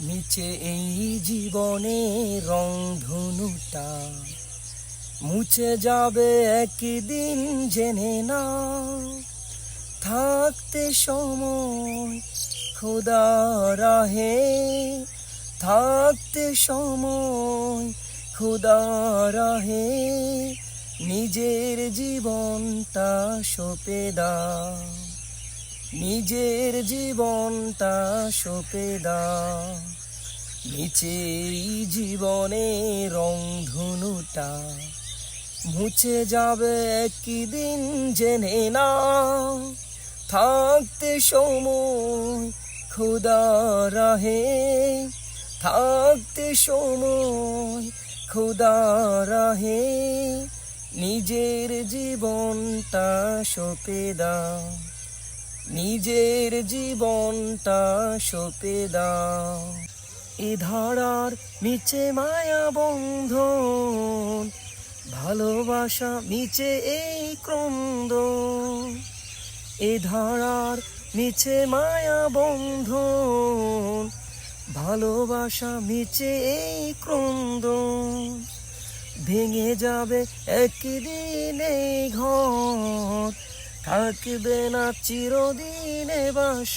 নিচে এই জীবনে রং ধনুটা। মুছে যাবে একদিন জেনে না। থাকতে সময় খোদা রাহে। থাকতে সময় খোদা রাহে। নিজের জীবনটা সপে দাও নিজের জীবনটা সপে দাও। এই জীবনে রং ধনুটা মুছে যাবে একদিন জেনে না থাকতে সময় খোদা রাহে। থাকতে সময় খোদা রাহে। নিজের জীবনটা সপে দাও। নিজের জীবনটা সপে দাও। এ ধারার নিচে মায়া বন্ধন, ভালোবাসা নিচে এই ক্রন্দ এ ধারার নিচে মায়া বন্ধন, ভালোবাসা নিচে এই ক্রন্দ ভেঙে যাবে একদিন এই ঘর থাকবে না চিরদিনে বাস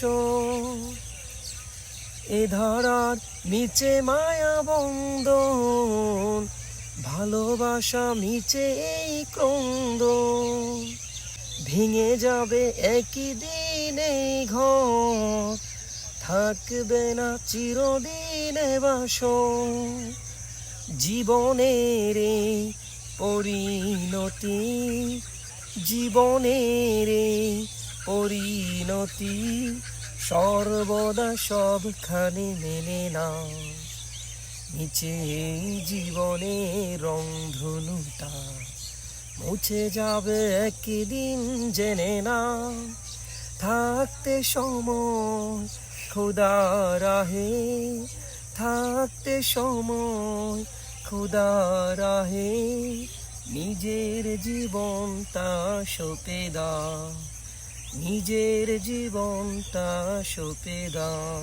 এ ধারার নিচে মায়া বন্ধন ভালোবাসা নিচে এই ক্রন্দ ভেঙে যাবে একই দিনে ঘর, থাকবে না চিরদিনে বাস জীবনের পরিণতি জীবনের পরিণতি সর্বদা সবখানে মেনে না নিচে রং ধনুটা মুছে যাবে একদিন জেনে না থাকতে সময় খোদা রাহে, থাকতে সময় খোদা রাহে নিজের জীবনটা সপে দাও। নিজের জীবনটা সপে দাও।